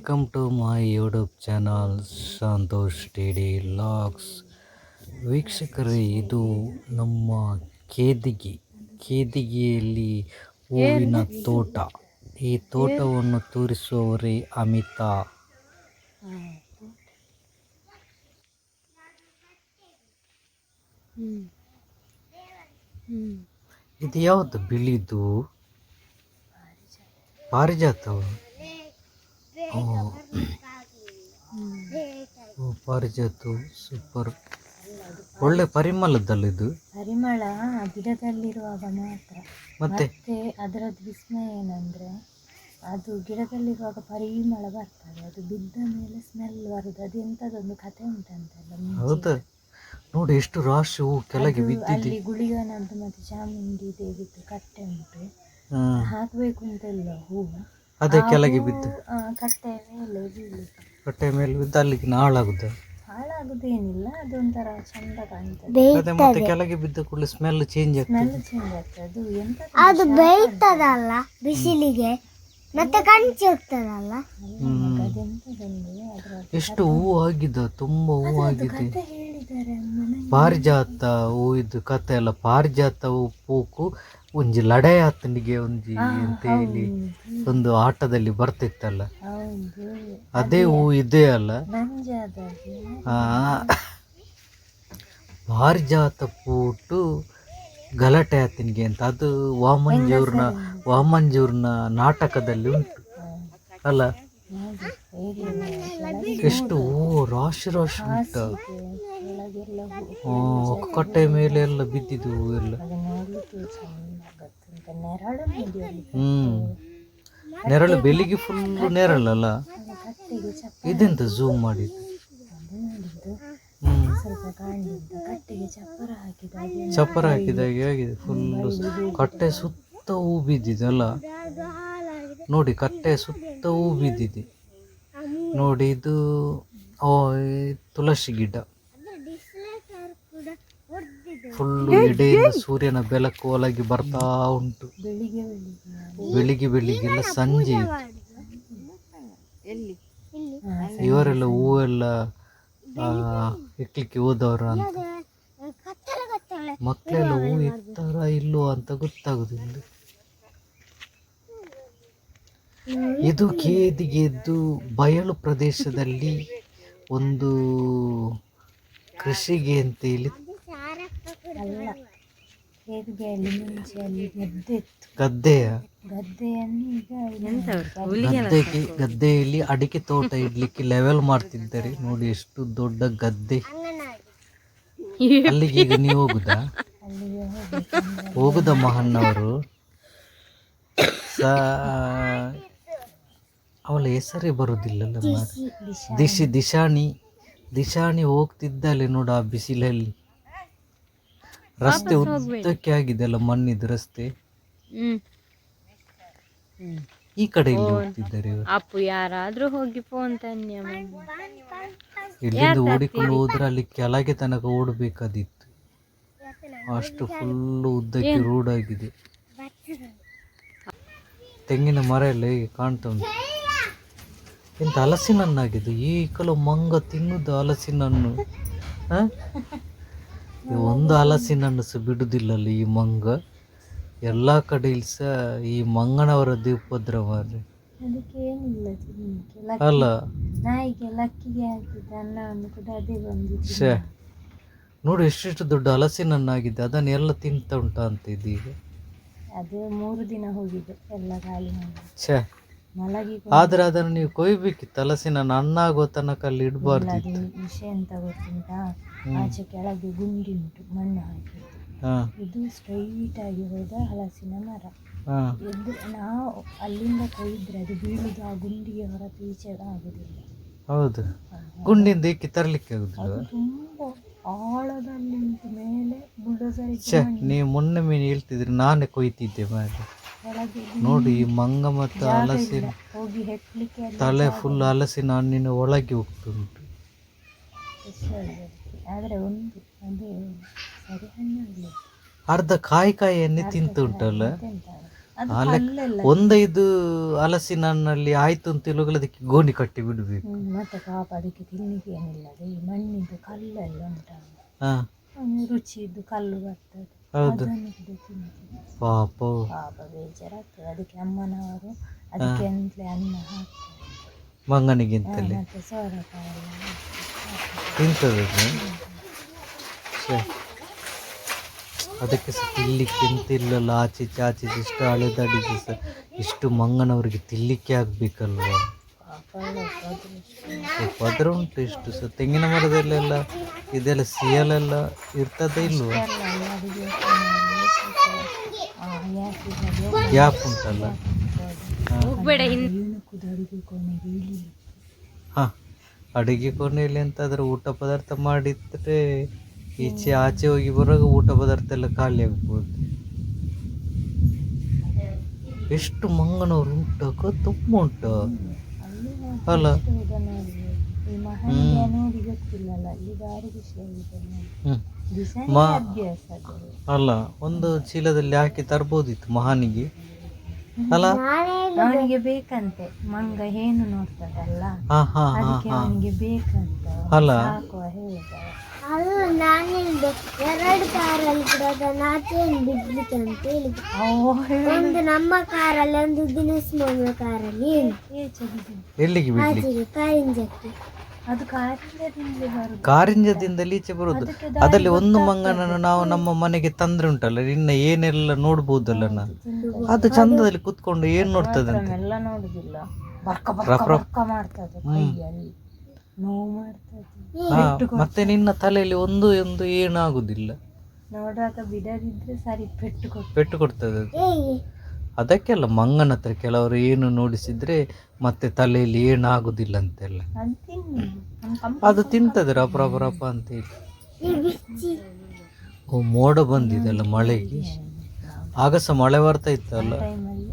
Welcome to my YouTube channel Santosh T D logs ವೀಕ್ಷಕರೇ ಇದು ನಮ್ಮ ಕೇದಿಗೆ. ಕೇದಿಗೆಯಲ್ಲಿ ಹೂವಿನ ತೋಟ. ಈ ತೋಟವನ್ನು ತೋರಿಸುವವರೇ ಅಮಿತಾ. ಇದು ಯಾವುದು ಬಿಳಿದು? ಪಾರಿಜಾತವ? ಪಾರಿಜಾತ ಸೂಪರ್ ಒಳ್ಳೆ ಪರಿಮಳದಲ್ಲ ಇದು ಪರಿಮಳ ಗಿಡದಲ್ಲಿರುವಾಗ ಮಾತ್ರ. ಮತ್ತೆ? ಅದರದ್ದು ವಿಸ್ಮಯ ಏನಂದ್ರೆ ಅದು ಗಿಡದಲ್ಲಿರುವಾಗ ಪರಿಮಳ ಬರ್ತದೆ. ಅದು ಬಿದ್ದ ಮೇಲೆ ಸ್ಮೆಲ್ ಬರುದು. ಅದು ಎಂತದೊಂದು ಕಥೆ ಉಂಟಂತಲ್ಲ ಹೌದು? ನೋಡಿ ಎಷ್ಟು ರಾಶಿ ಹೂ ಕೆಳಗೆ ಬಿದ್ದಿದೆ. ಅಲ್ಲಿ ಗುಳಿಗನದ್ದು ಮತ್ತೆ ಚಾಮುಂಡಿ ದೇವಿದ್ದು ಕಟ್ಟೆ ಉಂಟು. ಹಾಕಬೇಕು ಅಂತ ಇಲ್ಲ ಹೂವು. ಅದೇ ಕೆಳಗೆ ಬಿದ್ದು. ಆ, ಕಟ್ಟೆ ಮೇಲೆ ಬೀಳುತ್ತೆ. ಹೊಟ್ಟೆ ಮೇಲೆ ಬಿದ್ದು ಅಲ್ಲಿಗೆ ಹಾಳಾಗುತ್ತೆ ಹಾಳಾಗುದೇನಿಲ್ಲ ಅದೊಂಥರ ಚಂದ ಕಾಣ್ತದೆ. ಅದೇ ಮತ್ತೆ ಕೆಳಗೆ ಬಿದ್ದ ಕೂಡಲೇ ಸ್ಮೆಲ್ ಚೇಂಜ್ ಆಗ್ತದೆ. ಸ್ಮೆಲ್ ಚೇಂಜ್ ಆಗ್ತದೆ. ಅದು ಎಂತ ಅದು ಬೇಯ್ತದಲ್ಲ ಬಿಸಿಲಿಗೆ ಮತ್ತೆ ಕಂಚಿ ಹೋಗ್ತದಲ್ಲ? ಅದೆಂತದೊಂದು ಅದರ ಎಷ್ಟು ಹೂವು ಆಗಿದೆ ತುಂಬಾ ಹೂ ಆಗಿದೆ. ಕಥೆ ಹೇಳಿದ್ದಾರೆ ಅಮ್ಮನ ಪಾರಿಜಾತ ಹೂ ಇದು ಕತೆ ಎಲ್ಲ ಪಾರಿಜಾತ ಹೂ ಪೂಕು ಒಂಜಿ ಲಡೆ ಆತನಿಗೆ ಒಂಜಿ ಅಂತ ಹೇಳಿ ಒಂದು ಆಟದಲ್ಲಿ ಬರ್ತಿತ್ತಲ್ಲ. ಅದೇ ಹೂ ಇದೆ ಅಲ್ಲ. ಪಾರಿಜಾತ ಪೂಟು ಗಲಾಟೆ ಆತನಿಗೆ ಅಂತ. ಅದು ವಾಮಂಜೂರ್ನ ವಾಮಂಜೂರ್ನ ನಾಟಕದಲ್ಲಿ ಉಂಟು. ಅಲ್ಲ ಎಷ್ಟು ಹೂ ರಾಶಿ ರಾಶಿ ಉಂಟು. ಕಟ್ಟೆ ಮೇಲೆ ಎಲ್ಲ ಬಿದ್ದಿದ್ದು ಹೂ ಎಲ್ಲ ಅದು ನೋಡ್ಲಿಕ್ಕೆ ಚಂದ ಆಗುತ್ತೆ ಅಂತ ನೆರಳು ನೆರಳು ಬೆಳಿಗ್ಗೆ ಫುಲ್ ನೆರಳಲ್ಲ? ಇದೆಂತ ಝೂಮ್ ಮಾಡಿದ್ದು? ಸ್ವಲ್ಪ ಚಪ್ಪರ ಹಾಕಿದ ಚಪ್ಪರ ಹಾಕಿದಾಗೆ ಆಗಿದೆ ಫುಲ್ ಕಟ್ಟೆ ಸುತ್ತ ಹೂ ಬಿದ್ದಿದೆ ಅಲ್ಲ? ನೋಡಿ, ಕಟ್ಟೆ ಸುತ್ತ ಹೂ ಬಿದ್ದಿದೆ ನೋಡಿ, ಇದು ತುಳಸಿ ಗಿಡ. ಫುಲ್ಲು ಎಡೆಯಿಂದ ಸೂರ್ಯನ ಬೆಳಕು ಒಳಗೆ ಬರ್ತಾ ಉಂಟು. ಬೆಳಿಗ್ಗೆ ಬೆಳಿಗ್ಗೆ. ಎಲ್ಲ? ಬೆಳಿಗ್ಗೆಲ್ಲ ಸಂಜೆ. ಇತ್ತು. ಇವರೆಲ್ಲ ಹೂವೆಲ್ಲ ಇಟ್ಲಿಕ್ಕೆ ಇಕ್ಲಿಕ್ಕೆ ಹೋದವರು ಅಂತ. ಮಕ್ಕಳೆಲ್ಲ ಹೂ ಇರ್ತಾರ ಇಲ್ಲೋ ಅಂತ ಗೊತ್ತಾಗುದಿಲ್ಲ. ಇದು ಕೇದಿಗೆದ್ದು ಬಯಲು ಪ್ರದೇಶದಲ್ಲಿ ಒಂದು ಕೃಷಿಗೆ ಅಂತ ಹೇಳಿ ಅಲ್ಲ. ಅಲ್ಲಿ ಗದ್ದೆ ಇತ್ತು. ಗದ್ದೆಯ? ಗದ್ದೆಯನ್ನು ಈಗ ಗದ್ದೆಗೆ ಗದ್ದೆಯಲ್ಲಿ ಅಡಿಕೆ ತೋಟ ಇಡ್ಲಿಕ್ಕೆ ಲೆವೆಲ್ ಮಾಡ್ತಿದ್ದಾರೆ. ನೋಡಿ ಎಷ್ಟು ದೊಡ್ಡ ಗದ್ದೆ. ಅಲ್ಲಿಗೆ ಈಗ ನೀವು ಹೋಗುದಾ? ಅಲ್ಲಿಗೆ ಹೋಗ್ಬೇಕಂದ್ರೆ. ಹೋಗುದ ಮಹಣ್ಣವರು? ಅವಳ ಹೆಸರೇ ಬರುದಿಲ್ಲಲ್ಲ ಮಾರ್ರೆ. ದಿಶಿ ದಿಶಾಣಿ ದಿಶಾಣಿ ಹೋಗ್ತಿದ್ದಲ್ಲಿ ನೋಡು ಆ ಬಿಸಿಲಲ್ಲಿ. ರಸ್ತೆ ಉದ್ದಕ್ಕೆ ಆಗಿದೆ ಅಲ್ಲ ಮಣ್ಣಿದ ರಸ್ತೆ ಈ ಕಡೆ ಇಲ್ಲಿ ಹೋಗ್ತಿದ್ದಾರೆ ಅಪ್ಪು ಯಾರಾದ್ರೂ ಹೋಗಿ ಫೋನ್ ತನ್ನಿ ಇಲ್ಲಿಂದ ಓಡಿಕೊಂಡು ಹೋದ್ರೆ ಅಲ್ಲಿ ಕೆಳಗೆ ತನಕ ಓಡಬೇಕಾದಿತ್ತು. ಅಷ್ಟು ಫುಲ್ ಉದ್ದಕ್ಕೆ ರೋಡ್ ಆಗಿದೆ. ತೆಂಗಿನ ಮರ ಎಲ್ಲ ಹೇಗೆ ಕಾಣ್ತಾ ಉಂಟು? ಎಂತ ಹಲಸಿನ ಹಣ್ಣಾಗಿದೆ ಈ ಕೆಲವು ಮಂಗ ತಿನ್ನುದು ಹಲಸಿನ ಹಣ್ಣು ಒಂದು ಹಲಸಿನ ಹಣ್ಣು ಸಹ ಬಿಡುದಿಲ್ಲಲ್ಲ ಈ ಮಂಗ. ಎಲ್ಲ ಕಡೆ ಸಹ ಈ ಮಂಗನವರ ಉಪದ್ರವ ಮಾರ್ರೆ. ಅಲ್ಲ. ನಾಯಿಗೆ ಲಕ್ಕಿಗೆ ಹಾಕಿದ್ದ ಅನ್ನವನ್ನು ಕೂಡ ಅದೇ ಬಂದಿತ್ತು ನೋಡಿ ಎಷ್ಟೆಷ್ಟು ದೊಡ್ಡ ಹಲಸಿನ ಹಣ್ಣಾಗಿದೆ. ಅದನ್ನ ಎಲ್ಲ ತಿಂತ ಉಂಟಾ ಅಂತ ಇದೀಗ. ಅದು ಮೂರು ದಿನ ಹೋಗಿದೆ ಎಲ್ಲ ಗಾಳಿ ಮಾಡಿ. ಛೇ. ಆದ್ರೆ ಅದನ್ನು ನೀವು ಕೊಯ್ಬೇಕಿತ್ತು ತಲಸಿನ ನನ್ನಾಗೋ ಹಣ್ಣಾಗೋ ತನಕ ಅಲ್ಲಿ ಇಡಬಾರ್ದು ಅದು ವಿಷಯ ಎಂತ ಗೊತ್ತುಂಟಾ? ಆಚೆ ಕೆಳಗೆ ಗುಂಡಿ ಉಂಟು ಮಣ್ಣು ಹಾಕಿ ಹಾ. ಇದು ಸ್ಟ್ರೈಟ್ ಆಗಿ ಹೋದ ಹಲಸಿನ ಮರ. ಎದ್ದು ನಾವು ಅಲ್ಲಿಂದ ಕೊಯ್ದ್ರೆ ಅದು ಬೀಳುದು ಆ ಗುಂಡಿಗೆ ಹೊರತು ಈಚೆ ಆಗುದಿಲ್ಲ. ಹೌದು. ಗುಂಡಿಂದ ಈಕೆ ತರಲಿಕ್ಕೆ ಆಗುದಿಲ್ಲ ಅದು ತುಂಬ ಆಳದಲ್ಲಿ ಉಂಟು ಮೇಲೆ ಬುಲ್ಡೋಸರ್ ಛೇ ನೀವು ಮೊನ್ನೆ ಮೀನು ಹೇಳ್ತಿದ್ರಿ ನಾನೇ ಕೊಯ್ತಿದ್ದೆ ಮಾಡಿ ನೋಡಿ ಮಂಗ ಮತ್ತು ಹಲಸಿನ ತಲೆ ಫುಲ್ ಹಲಸಿನ ಹಣ್ಣಿನ ಒಳಗೆ ಹೋಗ್ತುಂಟು. ಆಗುತ್ತೆ. ಒಂದು ಅದೇ ಸರಿ ಅರ್ಧ ಕಾಯಿ ಕಾಯಿಯನ್ನೇ ತಿಂತುಂಟಲ್ಲ? ಒಂದೈದು ಹಲಸಿನ ಹಣ್ಣಲ್ಲಿ ಆಯ್ತು ಅಂತ ಹೇಳುವಾಗ ಅದಕ್ಕೆ ಗೋಣಿ ಕಟ್ಟಿ ಬಿಡಬೇಕು. ಮತ್ತೆ ಮತ್ತೆ ಅದಕ್ಕೆ ತಿನ್ನಿಗೆ ಏನಿಲ್ಲ. ಅದು ಈ ಮಣ್ಣಿದ್ದು ಕಲ್ಲೆಲ್ಲ ಒಂದು ರುಚಿದ್ದು ಕಲ್ಲು ಬರ್ತದೆ. ಹೌದು. ಪಾಪ. ಪಾಪ ಬೇಜಾರಾಗ್ತದೆ. ಅದಕ್ಕೆ ಅಮ್ಮನವರು ಅದಕ್ಕೆ ಅಂತಲೇ ಅನ್ನ ಹಾಕ್ತಾರೆ. ಮಂಗನಿಗಿಂತಲೇ. ಮತ್ತೆ ಸೋರೆಕಾಯಿ ಎಲ್ಲ ಹಾಕ್ತಾರೆ. ತಿಂತದದು ಅದಕ್ಕೆ ಸಹ ತಿನ್ಲಿಕ್ಕೆ ತಿಂತಿಲ್ಲಲ್ಲ ಆಚೆ ಈಚೆ ಆಚೆ ಈಚೆ ಇಷ್ಟು ಹಳೆದಾಡಿದ್ದು ಸಹ ಇಷ್ಟು ಮಂಗನವರಿಗೆ ತಿನ್ಲಿಕ್ಕೆ ಆಗ್ಬೇಕಲ್ವ? ಉಪದ್ರ ಉಂಟು ಇಷ್ಟು ಸೊ ತೆಂಗಿನ ಮರದಲ್ಲೆಲ್ಲ ಇದೆಲ್ಲ ಸಿಯಲೆಲ್ಲ ಇರ್ತದೆ ಇಲ್ವ? ಗ್ಯಾಪ್ ಉಂಟಲ್ಲ? ಹಾ ಅಡುಗೆ ಕೊನೆಯಲ್ಲಿ ಎಂತಾದ್ರೂ ಊಟ ಪದಾರ್ಥ ಮಾಡಿದ್ರೆ ಈಚೆ ಆಚೆ ಹೋಗಿ ಬರುವಾಗ ಊಟ ಪದಾರ್ಥ ಎಲ್ಲ ಖಾಲಿ ಆಗ್ಬೋದು. ಎಷ್ಟು ಮಂಗನವ್ರು ಉಂಟು ತುಂಬ ಉಂಟು. ಅಲ್ಲಿ. ಅಲ್ಲ ಹೋದ ನೋಡಿ ಈ ಮಹನಿಗೆ ಗೊತ್ತಿಲ್ಲಲ್ಲ ಅಲ್ಲಿ ಒಂದು ಚೀಲದಲ್ಲಿ ಹಾಕಿ ತರ್ಬೋದಿತ್ತು ಮಹಾನಿಗೆ. ಅಲ್ಲ? ಅವನಿಗೆ ಬೇಕಂತೆ. ಮಂಗ ಏನು ನೋಡ್ತದಲ್ಲ? ಹಾ ಹಾ ಹಾ ಅದಕ್ಕೆ ಅವನಿಗೆ ಬೇಕಂತ. ಅಲ್ಲ. ಅಲ್ಲ ನಾನಿಂದ ಎರಡು ಕಾರಲ್ಲಿ ಕೂಡ ಆಚೆ ಬಿಡ್ಲಿಕ್ಕೆ ಅಂತ ಹೇಳಿದ್ರು. ಒಂದು ನಮ್ಮ ಕಾರಲ್ಲಿ ಒಂದು ದಿನೇಶ್ ಮಾಮನ ಕಾರಲ್ಲಿ ಎಲ್ಲಿಗೆ ಬಿಡ್ಲಿ? ಆಚೆಗೆ ಕಾರಿಂಜಕ್ಕೆ. ಅದು ಕಾರಣದಿಂದ ಬರುದು. ಕಾರಿಂಜದಿಂದ ಈಚೆ ಬರುದು ಅದರಲ್ಲಿ ಒಂದು ಮಂಗನನ್ನು ನಾವು ನಮ್ಮ ಮನೆಗೆ ತಂದ್ರೆ ಉಂಟಲ್ಲ ಇನ್ನ ಏನೆಲ್ಲ ನೋಡ್ಬೋದಲ್ಲ ನಾ ಅದು ಚಂದದಲ್ಲಿ ಕುತ್ಕೊಂಡು ಏನ್ ನೋಡ್ತದೆ ಅಂತ ಎಲ್ಲ ನೋಡುದಿಲ್ಲ. ಬರ್ಕ ಬರ್ಕ. ಬರ್ಕ ಮಾಡ್ತದೆ ಕೈಯಲ್ಲಿ. ನೋವು ಮಾಡ್ತದೆ ಮತ್ತೆ ನಿನ್ನ ತಲೆಯಲ್ಲಿ ಒಂದು ಒಂದು ಏನಾಗುದಿಲ್ಲ. ನೋಡುವಾಗ ಬಿಡದಿದ್ರೆ ಸರಿ ಪೆಟ್ಟು ಕೊಟ್ಟು ಪೆಟ್ಟು ಕೊಡ್ತದೆ ಅದು. ಅದಕ್ಕೆಲ್ಲ ಮಂಗನ ಹತ್ರ ಕೆಲವರು ಏನು ನೋಡಿಸಿದ್ರೆ ಮತ್ತೆ ತಲೆಯಲ್ಲಿ ಏನಾಗುದಿಲ್ಲ ಅಂತೆಲ್ಲ. ಅದು ತಿಂತದೆ ರಪ ರಪ ರಪ ಓ ಮೋಡ ಬಂದಿದೆಲ್ಲ ಮಳೆಗೆ. ಆಗ ಸಹ ಮಳೆ ಬರ್ತಾ ಇತ್ತಲ್ಲ? ಟೈಮಲ್ಲಿ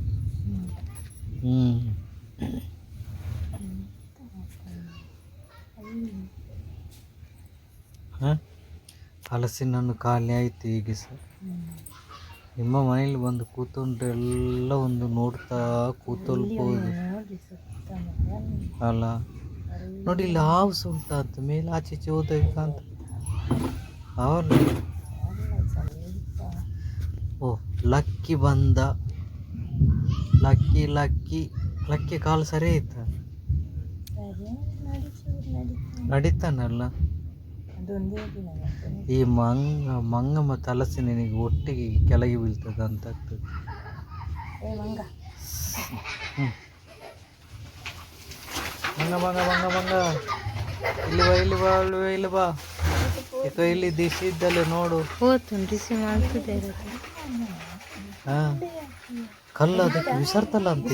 ಹ್ಮ್ ಹ? ಹಲಸಿನ ಖಾಲಿ ಆಯ್ತು ಈಗ ಸರ್. ನಿಮ್ಮ ಮನೇಲಿ ಬಂದು ಕೂತ್ಕೊಂಡ್ರೆ ಎಲ್ಲ ಒಂದು ನೋಡ್ತಾ ಕೂತಲ್ಬೋದು. ಅಲ್ಲ ನೋಡಿ ಇಲ್ಲಿ ಹಾವು ಸುಂಟ ಅಂತ ಮೇಲೆ ಆಚೆ ಹೋದಾಗ ಅವಲ್ಲ ಓ ಲಕ್ಕಿ ಬಂದ. ಲಕ್ಕಿ ಲಕ್ಕಿ ಲಕ್ಕಿ ಕಾಲು ಸರಿ ಆಯ್ತಾ? ನಡೀತಾನಲ್ಲ? ಈ ಮಂಗ ಮಂಗ ಮತ್ತು ಹಲಸಿನಿಗೆ ಒಟ್ಟಿಗೆ ಕೆಳಗೆ ಬೀಳ್ತದೆ ಅಂತ ಆಗ್ತದೆ. ಏ ಮಂಗ. ಮಂಗ ಮಂಗ ಮಂಗ ಇಲ್ಲಿ ಬಾ ಇಲ್ಲಿ ಬಾ ಇಲ್ಲಿ ಬಾ ಇಲ್ಲಿ ಬಾ. ಈಗ ಇಲ್ಲಿ ದಿಶಿ ಇದ್ದಲ್ಲಿ ನೋಡು. ರಿಸೀವ್ ಮಾಡ್ತಿದ್ದೆ ಹಾ. ಕಲ್ಲು ಅದಕ್ಕೆ ವಿಸರ್ತಲ್ಲ ಅಂತ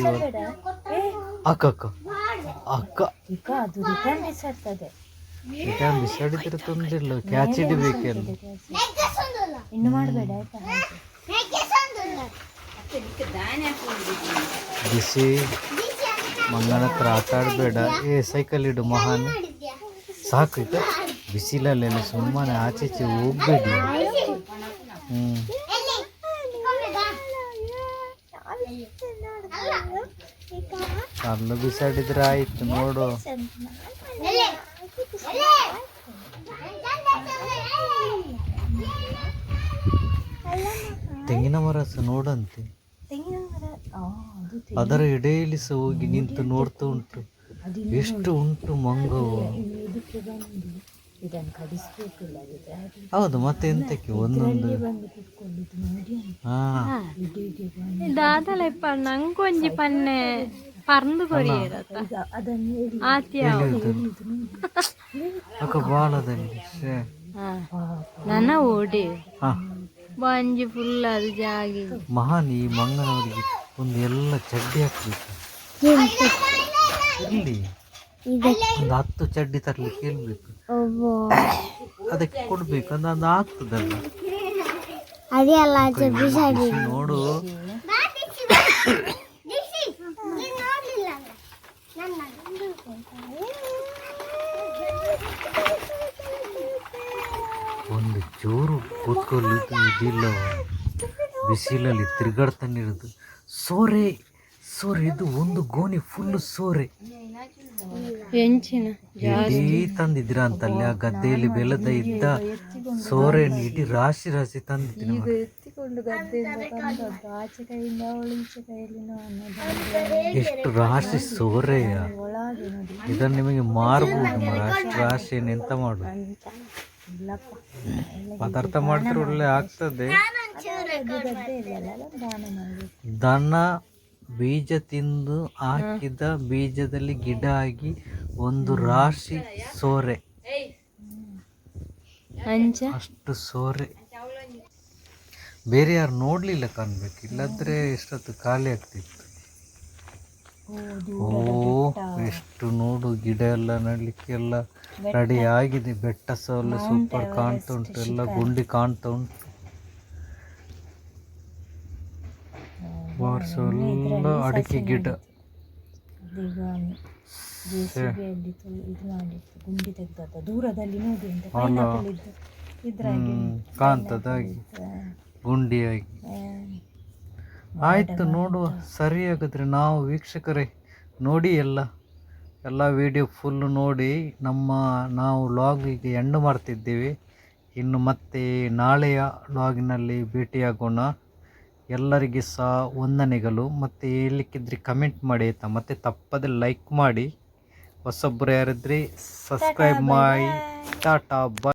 ಅಕ್ಕ ಅಕ್ಕ. ಅಕ್ಕ. ಅದು ರಿಟರ್ನ್ ಬಿಸಾಡ್ತದೆ ಈಗ ಬಿಸಾಡಿದ್ರೆ ತೊಂದಿಲ್ಲ ಕ್ಯಾಚ್ ಹಿಡಿಬೇಕಲ್ಲ ಇನ್ನು ಮಾಡಬೇಡ ಬಿಸಿ ಮಂಗನ ಹತ್ರ ಆಟ ಆಡಬೇಡ. ಏ ಸೈಕಲ್ ಇಡು ಮಹಾನ್. ಸಾಕು ಈಗ. ಬಿಸಿಲಲ್ಲೆಲ್ಲ ಸುಮ್ಮನೆ ಆಚೆ ಈಚೆ ಹೋಗ್ಬೇಡಿ. ಹ್ಮ್. ಅಲ್ಲ ಬಿಸಾಡಿದ್ರೆ ಆಯ್ತು ನೋಡು. ತೆಂಗಿನ ಮರ ಸಹ ನೋಡಂತೆ. ತೆಂಗಿನ ಮರ? ಆ, ಅದು ತೆಂಗಿನ ಅದರ ಎಡೆಯಲ್ಲಿ ಸಹ ಹೋಗಿ ನಿಂತು ನೋಡ್ತಾ ಉಂಟು. ಎಷ್ಟು ಉಂಟು ಮಂಗವು ಇನ್ನು ಇದಕ್ಕೆ ಬಂದು ಇದನ್ನು ಕಡಿಸ್ಬೇಕಿಲ್ಲ ಇದು. ಹೌದು ಮತ್ತೆ ಎಂತಕ್ಕೆ? ಒಂದೊಂದು. ಬಂದು ಕುತ್ಕೊಂಡಿದ್ದು ನೋಡಿ. ಹಾ. ಇಡಿಗೆ ಬಂದು. ದಾದಲೆಪ್ಪ ನಂಗೊಂಜಿ ಪನ್ನೆ ಪರ್ಂದು ಕೊರಿಯರತ್ತ. ಈಗ ಅದನ್ನು ಹೇಳಿ ಆತ್ಯ. ಅಕ್ಕ ಬಾಳದಲ್ಲಿ. ನನ್ನ ಓಡಿ. ಹಾ. ಬಂಜಿ ಫುಲ್ ಅದು ಜಾಗಿ. ಮಹಾನ್ ಈ ಮಂಗನವರಿಗೆ ಒಂದು ಎಲ್ಲ ಚಡ್ಡಿ ಹಾಕ್ಬೇಕು. ಇಲ್ಲಿ ಒಂದು ಹತ್ತು ಚಡ್ಡಿ ತರಲಿಕ್ಕೆ ಹೇಳ್ಬೇಕು. ಅದಕ್ಕೆ ಕೊಡ್ಬೇಕು ಅಂದ್ರೆ ಅದು ಆಗ್ತದಲ್ಲ. ಅದೇ ಅಲ್ಲ ಬಿಸಾಡಿ ನೋಡು. ಒಂದು ಜೋರು ಕೂತ್ಕೊಳ್ಳಿದ್ದು ಇದಿಲ್ಲ. ಬಿಸಿಲಲ್ಲಿ ತಿರುಗಾಡ್ತಾನೆ ಇರೋದು. ಸೋರೆ ಸೋರೆ ಇದು ಒಂದು ಗೋಣಿ ಫುಲ್ ಸೋರೆ. ಎಂಚಿನ ಇಡೀ ತಂದಿದ್ರ ಅಂತಲ್ಲಿ ಆ ಗದ್ದೆಯಲ್ಲಿ ಬೆಳೆದ ಇದ್ದ ಸೋರೆ ಇಡೀ ರಾಶಿ ರಾಶಿ ತಂದಿದ್ದೀನಿ ಎಷ್ಟು ರಾಶಿ ಸೋರೆಯ ಇದನ್ನು ನಿಮಗೆ ಮಾರ್ಬೋದು ರಾಶಿ ಅಷ್ಟು ರಾಶಿ ಎಂತ ಮಾಡುದು ಪದಾರ್ಥ ಮಾಡಿದ್ರೆ ಒಳ್ಳೆ ಆಗ್ತದೆ. ದಾನ ಬೀಜ ತಿಂದು ಹಾಕಿದ ಬೀಜದಲ್ಲಿ ಗಿಡ ಆಗಿ ಒಂದು ರಾಶಿ ಸೋರೆ. ಅಂಚ ಅಷ್ಟು ಸೋರೆ. ಬೇರೆ ಯಾರು ನೋಡ್ಲಿಲ್ಲ ಕಾಣ್ಬೇಕು. ಇಲ್ಲದ್ರೆ ಎಷ್ಟೊತ್ತು ಖಾಲಿ ಆಗ್ತಿತ್ತು. ಓ ಎಷ್ಟು ನೋಡು ಗಿಡ ಎಲ್ಲ ನಡ್ಲಿಕ್ಕೆ ಎಲ್ಲ ರೆಡಿ ಆಗಿದೆ. ಬೆಟ್ಟ ಸಹ ಎಲ್ಲ ಸೂಪರ್ ಕಾಣ್ತಾ ಉಂಟು. ಎಲ್ಲ ಗುಂಡಿ ಕಾಣ್ತಾ ಉಂಟು. ಬಾರ್ಸ್ ಎಲ್ಲ ಅಡಿಕೆ ಗಿಡ. ಗುಂಡಿ ತೆಗ್ದದ್ದು. ದೂರದಲ್ಲಿ ನೋಡಿ ಅಂತ ಕಾಣ್ತದಾಗಿ ಗುಂಡಿಯಾಗಿ. ಆಯ್ತು ನೋಡುವ ಸರಿ ಹಾಗಾದ್ರೆ ನಾವು ವೀಕ್ಷಕರೇ ನೋಡಿ ಎಲ್ಲ ಎಲ್ಲ ವಿಡಿಯೋ ಫುಲ್ ನೋಡಿ ನಮ್ಮ ನಾವು ಲಾಗಿಗೆ ಎಂಡ್ ಮಾಡ್ತಿದ್ದೀವಿ. ಇನ್ನು ಮತ್ತೆ ನಾಳೆಯ ಲಾಗಿನಲ್ಲಿ ಭೇಟಿಯಾಗೋಣ. ಎಲ್ಲರಿಗೆ ಸಹ ವಂದನೆಗಳು. ಮತ್ತು ಹೇಳಲಿಕ್ಕಿದ್ರೆ ಕಮೆಂಟ್ ಮಾಡಿ ಆಯಿತಾ? ಮತ್ತು ತಪ್ಪದೆ ಲೈಕ್ ಮಾಡಿ. ಹೊಸೊಬ್ಬರು ಯಾರಿದ್ರೆ ಸಬ್ಸ್ಕ್ರೈಬ್ ಮಾಡಿ. ಟಾಟಾ ಬಾಯ್